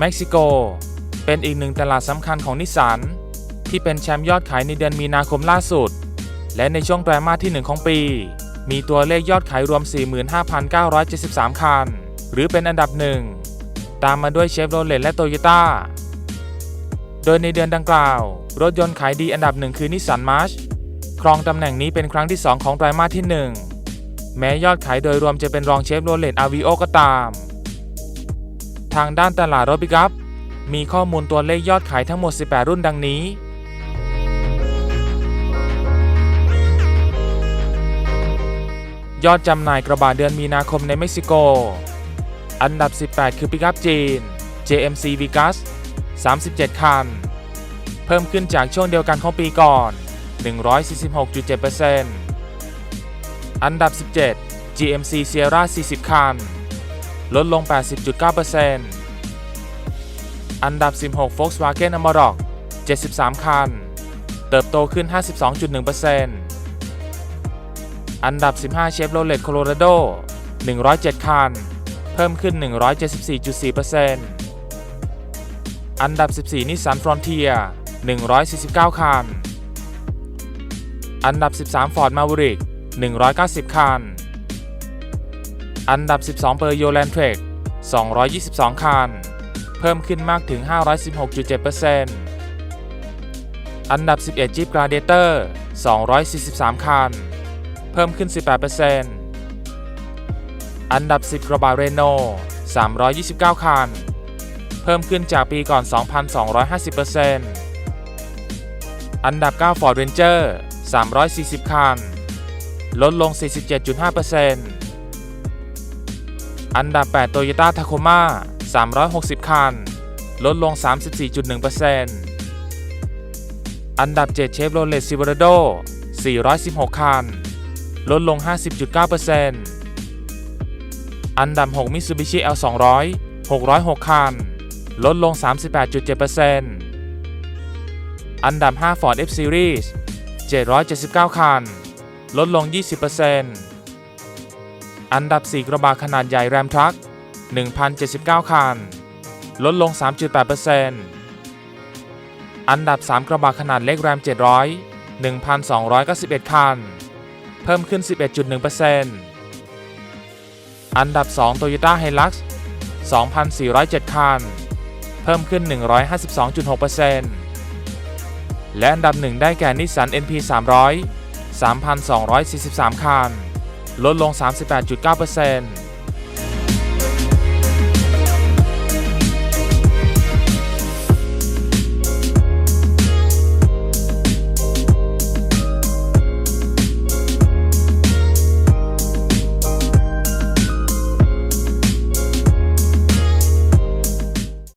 เม็กซิโก เป็นอีกหนึ่งตลาดสำคัญของนิสสันที่เป็นแชมป์ยอดขายในเดือนมีนาคมล่าสุด และในช่วงไตรมาสที่ 1 ของปี มีตัวเลขยอดขายรวม 45,973 คัน หรือเป็นอันดับหนึ่งตามมาด้วยเชฟโรเลตและโตโยต้าโดยในเดือนดังกล่าว รถยนต์ขายดีอันดับหนึ่งคือนิสสันมาร์ชครองตำแหน่งนี้เป็นครั้งที่ 2 ของไตรมาสที่ 1 แม้ยอดขายโดยรวมจะเป็นรองเชฟโรเลตอาวิโอก็ตาม ทางด้านตลาดรถปิกอัพ มีข้อมูลตัวเลขยอดขายทั้งหมด 18 รุ่นดังนี้ ยอดจำหน่ายกระบะเดือนมีนาคมในเม็กซิโก อันดับ 18 คือปิกอัพจีน JMC Vigas 37 คัน เพิ่มขึ้นจากช่วงเดียวกันของปีก่อน 146.7%อันดับ 17 GMC Sierra 40 คัน ลดลง 80.9%อันดับ 16 Volkswagen Amarok 73 คัน เติบโตขึ้น 52.1%อันดับ 15 Chevrolet Colorado 107 คัน เพิ่มขึ้น 174.4%อันดับ 14 Nissan Frontier 149 คัน อันดับ 13 Ford Maverick 190 คัน อันดับ 12 p e r y o l a n d t r e k 222 คัน เพิ่มขึ้นมากถึง 516.7%อันดับ 11 Jeep Gladiator 243 คัน เพิ่มขึ้น 18%อันดับ 10 กระบะ Renault 329 คัน เพิ่มขึ้นจากปีก่อน 2,250%อันดับ 9 Ford Ranger 340 คัน ลดลง 47.5% อันดับ 8 Toyota Tacoma 360 คัน ลดลง 34.1%อันดับ 7 Chevrolet Silverado 416 คัน ลดลง 50.9%อันดับ 6 Mitsubishi L200 606 คัน ลดลง 38.7%อันดับ 5 Ford F-Series 779 คัน ลดลง 20% อันดับ 4 กระบะขนาดใหญ่ Ram Truck 1,079 คัน ลดลง 3.8%อันดับ 3 กระบะขนาดเล็ก Ram 700 1,291 คัน เพิ่มขึ้น 11.1%อันดับ 2 Toyota Hilux 2,407 คัน เพิ่มขึ้น 152.6%และอันดับ 1 ได้แก่ Nissan NP 300 3,243 คัน ลดลง 38.9%